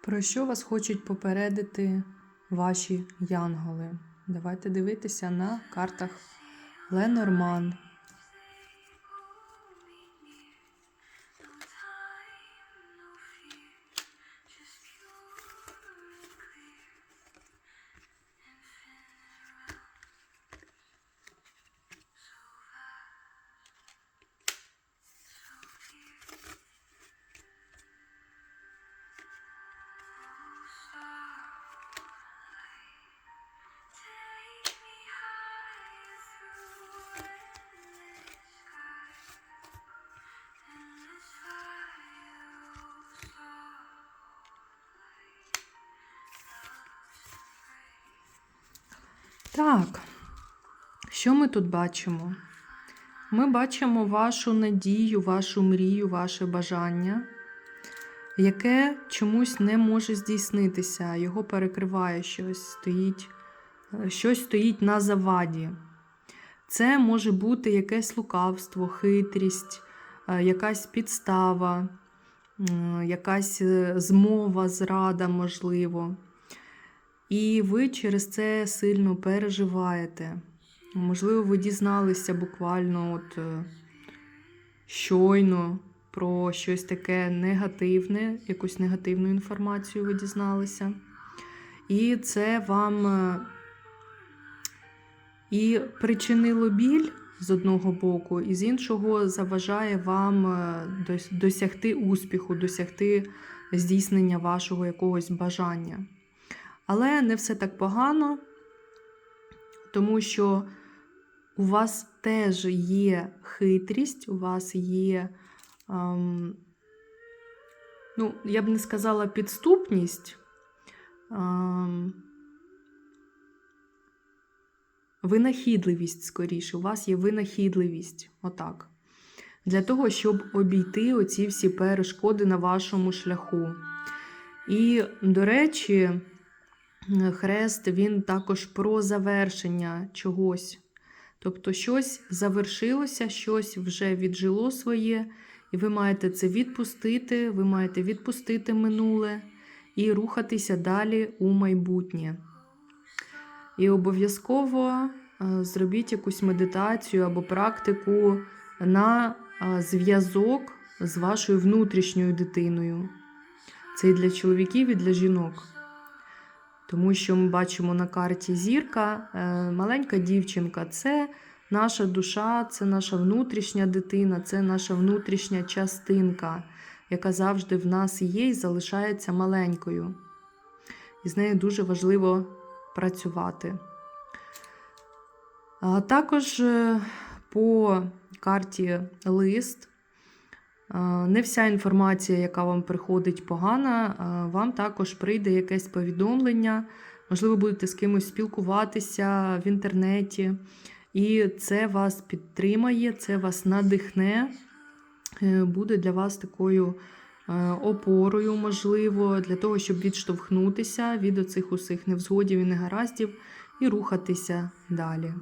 Про що вас хочуть попередити ваші янголи? Давайте дивитися на картах Ленорман. Так, що ми тут бачимо? Ми бачимо вашу надію, вашу мрію, ваше бажання, яке чомусь не може здійснитися, його перекриває щось, стоїть, е, щось стоїть на заваді. Це може бути якесь лукавство, хитрість, е, якась підстава, якась е, змова, зрада, можливо. І ви через це сильно переживаєте. Можливо, ви дізналися буквально от е, щойно про щось таке негативне, якусь негативну інформацію ви дізналися. І це вам е, і причинило біль з одного боку, і з іншого заважає вам е, досягти успіху, досягти здійснення вашого якогось бажання. Але не все так погано, тому що у вас теж є хитрість, у вас є, ем, ну, я б не сказала підступність. Ем, винахідливість скоріше, у вас є винахідливість, отак. Для того, щоб обійти оці всі перешкоди на вашому шляху. І, до речі, хрест він також про завершення чогось. Тобто, щось завершилося, щось вже віджило своє, і ви маєте це відпустити, ви маєте відпустити минуле і рухатися далі у майбутнє. І обов'язково е, зробіть якусь медитацію або практику на е, зв'язок з вашою внутрішньою дитиною. Це і для чоловіків, і для жінок. Тому що ми бачимо на карті зірка, е, маленька дівчинка це наша душа, це наша внутрішня дитина, це наша внутрішня частинка, яка завжди в нас є і залишається маленькою. І з нею дуже важливо працювати. А також е, по карті лист. Не вся інформація, яка вам приходить погана, вам також прийде якесь повідомлення. Можливо, будете з кимось спілкуватися в інтернеті, і це вас підтримає, це вас надихне, е, буде для вас такою е, опорою, можливо, для того, щоб відштовхнутися від оцих усіх невзгодів і негараздів і рухатися далі.